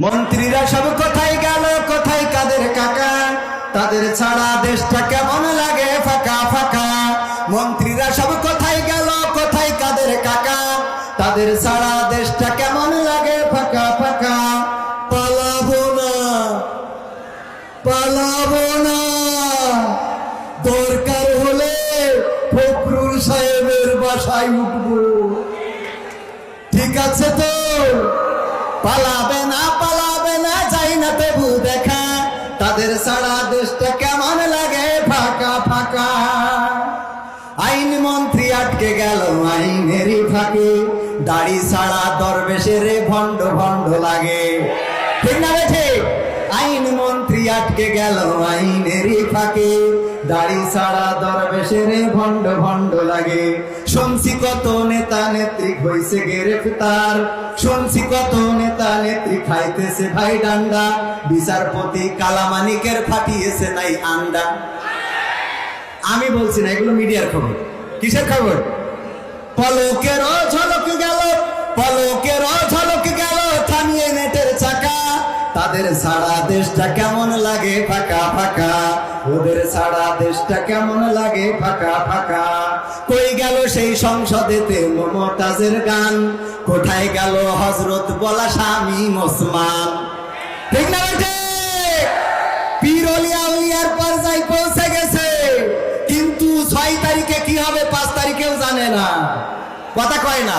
মন্ত্রীরা সব কোথায় গেল, কোথায় কাদের কাকা? তাদের ছাড়া দেশটা কেমন লাগে? ফাঁকা ফাঁকা। মন্ত্রীরা সব কোথায় গেল, কোথায় কাদের কাকা? তাদের ছাড়া দেশটা কেমন লাগে? ফাঁকা ফাঁকা। পালাবো না। পালাবো না। দরকার হলে ফখরুল সাহেবের বাসায় উঠবো। ঠিক আছে তো? পালাবে তাদের সারা দেশটা কেমন লাগে? ফাঁকা ফাঁকা। আইন মন্ত্রী আটকে গেল আইনেরই ফাঁকে। দাড়ি ছাড়া দরবেশের ভণ্ড ভণ্ড লাগে। ঠিক না ঠিক আইন মন্ত্রী আটকে গেল আইনেরই ফাঁকে। দাড়ি ছাড়া দরবেশের ভণ্ড ভণ্ড লাগে। শুনছি কত নেতা নেত্রী গ্রেফতার। শুনছি কত নেতা নেত্রী খাইতেছে ভাই ডান্ডা। বিচারপতি কালামানিকের ফাটিয়েছে নাই আন্ডা। আমি বলছি না, এগুলো মিডিয়ার খবর। কিসের খবর? পলকের ঝলক গেল পলকের তাদের সারা দেশটা কেমন লাগে? ফাঁকা ফাঁকা। ওদের সারা দেশটা কেমন লাগে? ফাঁকা ফাঁকা। কই গেল সেই সংসদেতে মমতাজের গান? কোথায় গেল হজরত বলা স্বামী ওসমান? ঠিক না বেটে পীর অলিয়া উলিয়ার পর্যায়ে পৌঁছে গেছে। কিন্তু ছয় তারিখে কি হবে পাঁচ তারিখেও জানে না। কথা কয় না।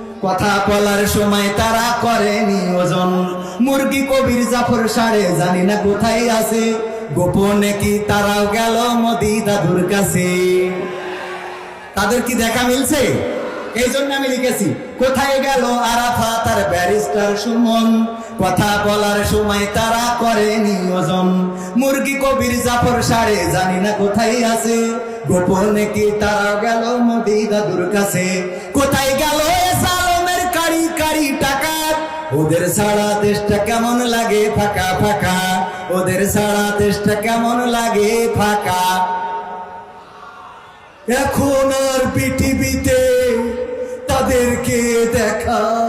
কথা বলার সময় তারা করেনি ওজন। মুরগি কবির জাফর সারে, জানি না কোথায় আছে। গোপনে কি তারাও গেল মোদি দাদুর কাছে। তাদের কি দেখা মিলছে? এই জন্য আমি লিখেছি, কোথায় গেল আরাফা তার ব্যারিস্টার সুমন? কথা বলার সময় তারা করে নিয়োজন মুরগি কবির জাফর সারে, জানি না কোথায় আছে। গোপনে কি তারা গেল মোদি দাদুর কাছে। টাকা। ওদের সারা দেশটা কেমন লাগে? ফাঁকা ফাঁকা। ওদের সারা দেশটা কেমন লাগে? ফাঁকা। এখন আর পৃথিবীতে তাদেরকে দেখা